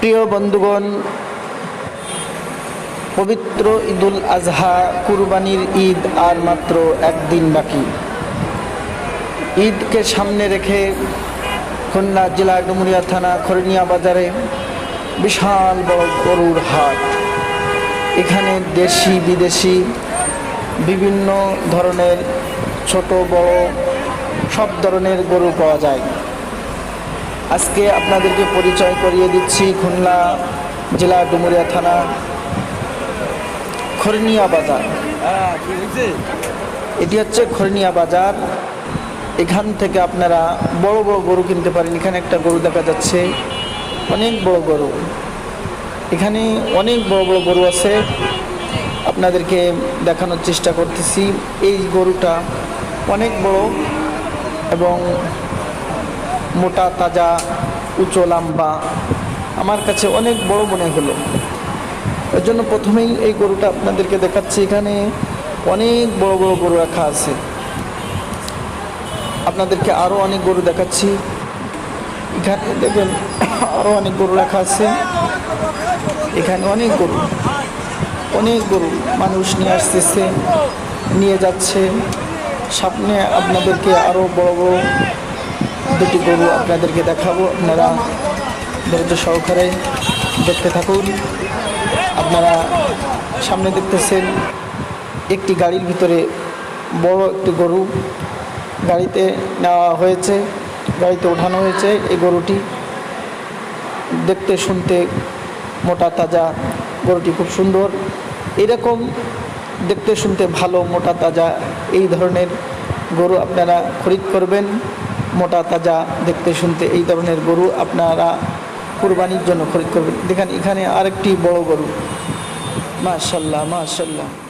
প্রিয় বন্ধুগণ, পবিত্র ঈদুল আজহা কুরবানির ঈদ আর মাত্র একদিন বাকি। ঈদকে সামনে রেখে খুলনা জেলা ডুমুরিয়া থানা খরনিয়া বাজারে বিশাল বড় গরুর হাট। এখানে দেশি, বিদেশি, বিভিন্ন ধরনের ছোট, বড় সব ধরনের গরু পাওয়া যায়। আজকে আপনাদেরকে পরিচয় করিয়ে দিচ্ছি খুলনা জেলা ডুমুরিয়া থানা খরনিয়া বাজার। এটি হচ্ছে খরনিয়া বাজার। এখান থেকে আপনারা বড় বড় গরু কিনতে পারেন। এখানে একটা গরু দেখা যাচ্ছে অনেক বড় গরু। এখানে অনেক বড় বড় গরু আছে। আপনাদেরকে দেখানোর চেষ্টা করতেছি। এই গরুটা অনেক বড় এবং মোটা, তাজা, উঁচু, লম্বা। আমার কাছে অনেক বড় মনে হলো। এর জন্য প্রথমেই এই গরুটা আপনাদেরকে দেখাচ্ছি। এখানে অনেক বড় বড় গরু রাখা আছে। আপনাদেরকে আরও অনেক গরু দেখাচ্ছি। এখানে দেখবেন আরও অনেক গরু রাখা আছে। এখানে অনেক গরু অনেক গরু মানুষ নিয়ে আসতেছে, নিয়ে যাচ্ছে। সামনে আপনাদেরকে আরও বড় বড় দুটি গরু আপনাদেরকে দেখাবো। আপনারা ধৈর্য সহকারে দেখতে থাকুন। আপনারা সামনে দেখতেছেন একটি গাড়ির ভিতরে বড় একটি গরু গাড়িতে নেওয়া হয়েছে, গাড়িতে ওঠানো হয়েছে। এই গরুটি দেখতে শুনতে মোটা তাজা, গরুটি খুব সুন্দর। এরকম দেখতে শুনতে ভালো মোটা তাজা এই ধরনের গরু আপনারা খরিদ করবেন। মোটা, তাজা, দেখতে, শুনতে এই ধরনের গরু আপনারা কুরবানির জন্য খরিদ করবেন। দেখেন, এখানে আরেকটি বড় গরু। মাশাল্লাহ মাশাল্লাহ।